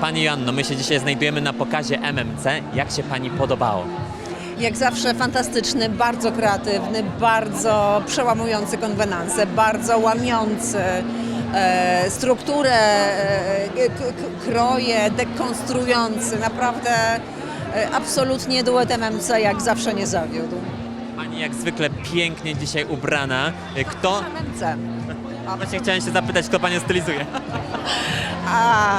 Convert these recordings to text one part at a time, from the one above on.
Pani Joanno, my się dzisiaj znajdujemy na pokazie MMC. Jak się Pani podobało? Jak zawsze fantastyczny, bardzo kreatywny, bardzo przełamujący konwenanse, bardzo łamiący e, strukturę, e, kroje, dekonstruujący. Naprawdę e, absolutnie duet MMC jak zawsze nie zawiódł. Pani jak zwykle pięknie dzisiaj ubrana. Kto? MMC. A właśnie chciałem się zapytać, kto Panią stylizuje. A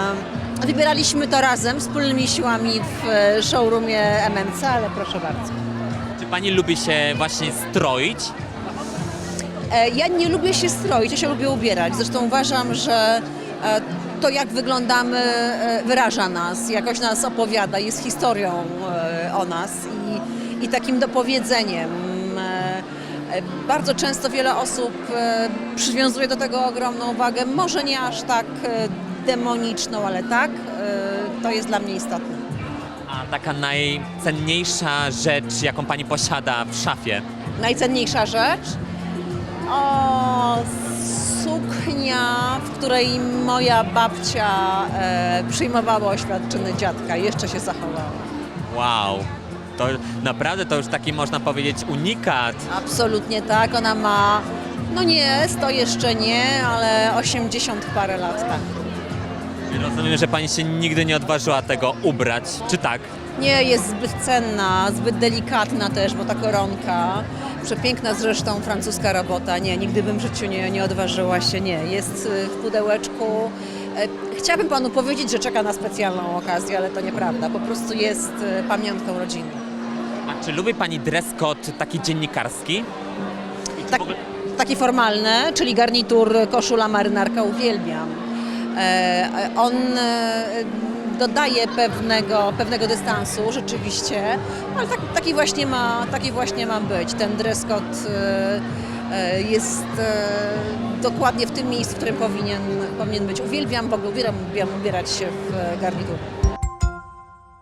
wybieraliśmy to razem, wspólnymi siłami w e, showroomie MMC, ale proszę bardzo. Czy Pani lubi się właśnie stroić? E, Ja nie lubię się stroić, ja się lubię ubierać. Zresztą uważam, że e, to jak wyglądamy wyraża nas, jakoś nas opowiada, jest historią o nas i, i takim dopowiedzeniem. Bardzo często wiele osób przywiązuje do tego ogromną wagę, może nie aż tak demoniczną, ale tak, e, to jest dla mnie istotne. A taka najcenniejsza rzecz, jaką Pani posiada w szafie? Najcenniejsza rzecz? O, suknia, w której moja babcia e, przyjmowała oświadczyny dziadka. Jeszcze się zachowała. Wow. To naprawdę to już taki można powiedzieć unikat. Absolutnie tak. Ona ma, no nie, to jeszcze nie, ale 80 parę lat, tak. Rozumiem, że Pani się nigdy nie odważyła tego ubrać, czy tak? Nie, jest zbyt cenna, zbyt delikatna też, bo ta koronka, przepiękna zresztą francuska robota, nie, nigdy bym w życiu nie, nie odważyła się, nie, jest y, w pudełeczku. E, Chciałabym panu powiedzieć, że czeka na specjalną okazję, ale to nieprawda, po prostu jest y, pamiątką rodziny. A czy lubi Pani dress code taki dziennikarski? Tak, taki formalny, czyli garnitur, koszula, marynarka uwielbiam. E, on e, dodaje pewnego, pewnego dystansu rzeczywiście, ale tak, taki, właśnie ma, taki właśnie ma być. Ten dress code e, jest dokładnie w tym miejscu, w którym powinien, powinien być. Uwielbiam, w ogóle uwielbiam ubierać się w garnitur.